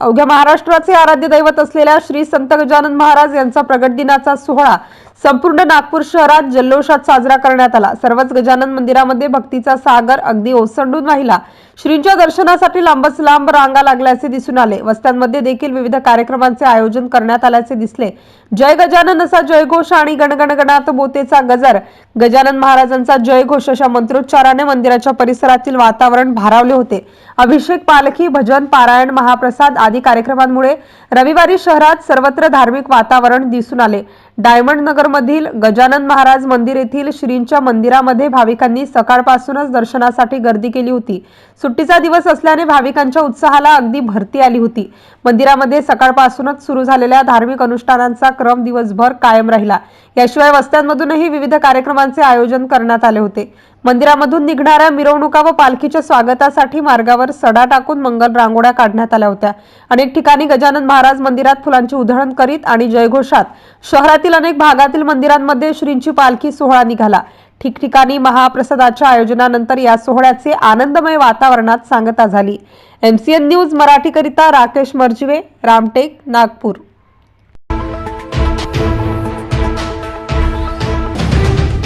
अवघ्या महाराष्ट्राचे आराध्य दैवत असलेल्या श्री संत गजानन महाराज यांचा प्रगट दिनाचा सोहळा संपूर्ण नागपूर शहरात जल्लोषात साजरा करण्यात आला. सर्वच गजानन मंदिरामध्ये भक्तीचा सागर अगदी ओसंडून वाहिला श्रींच्या दर्शनासाठी लांबच लांब रांगा लागल्याचे दिसून आले. वस्त्यांमध्ये देखील विविध कार्यक्रमांचे आयोजन करण्यात आल्याचे दिसले. जय गजानन असा जयघोष आणि गणगणगणात बोतेचा गजर. गजानन महाराजांचा जयघोष अशा मंत्रोच्चाराने मंदिराच्या परिसरातील वातावरण भारावले होते. अभिषेक पालखी भजन पारायण महाप्रसाद आदी कार्यक्रमांमुळे रविवारी शहरात सर्वत्र धार्मिक वातावरण दिसून आले. डायमंड नगरमधील गजानन महाराज मंदिर येथील श्रींच्या मंदिरामध्ये भाविकांनी सकाळपासूनच दर्शनासाठी गर्दी केली होती. सुट्टीचा दिवस असल्याने भाविकांच्या उत्साहाला अगदी भरती आली होती. मंदिरामध्ये सकाळपासूनच सुरू झालेल्या धार्मिक अनुष्ठानांचा क्रम दिवसभर कायम राहिला. याशिवाय वस्त्यांमधूनही विविध कार्यक्रमांचे आयोजन करण्यात आले होते. मंदिरामधून निघणाऱ्या मिरवणुका व पालखीच्या स्वागतासाठी मार्गावर सडा टाकून मंगल रांगोळ्या काढण्यात आल्या होत्या. अनेक ठिकाणी गजानन महाराज मंदिरात फुलांची उधळण करीत आणि जयघोषात शहरातील अनेक भागातील मंदिरांमध्ये श्रींची पालखी सोहळा निघाला. ठिकठिकाणी महाप्रसादाच्या आयोजनानंतर या सोहळ्याचे आनंदमय वातावरणात सांगता झाली. एमसीएन न्यूज मराठीकरिता राकेश मर्जिवे रामटेक नागपूर.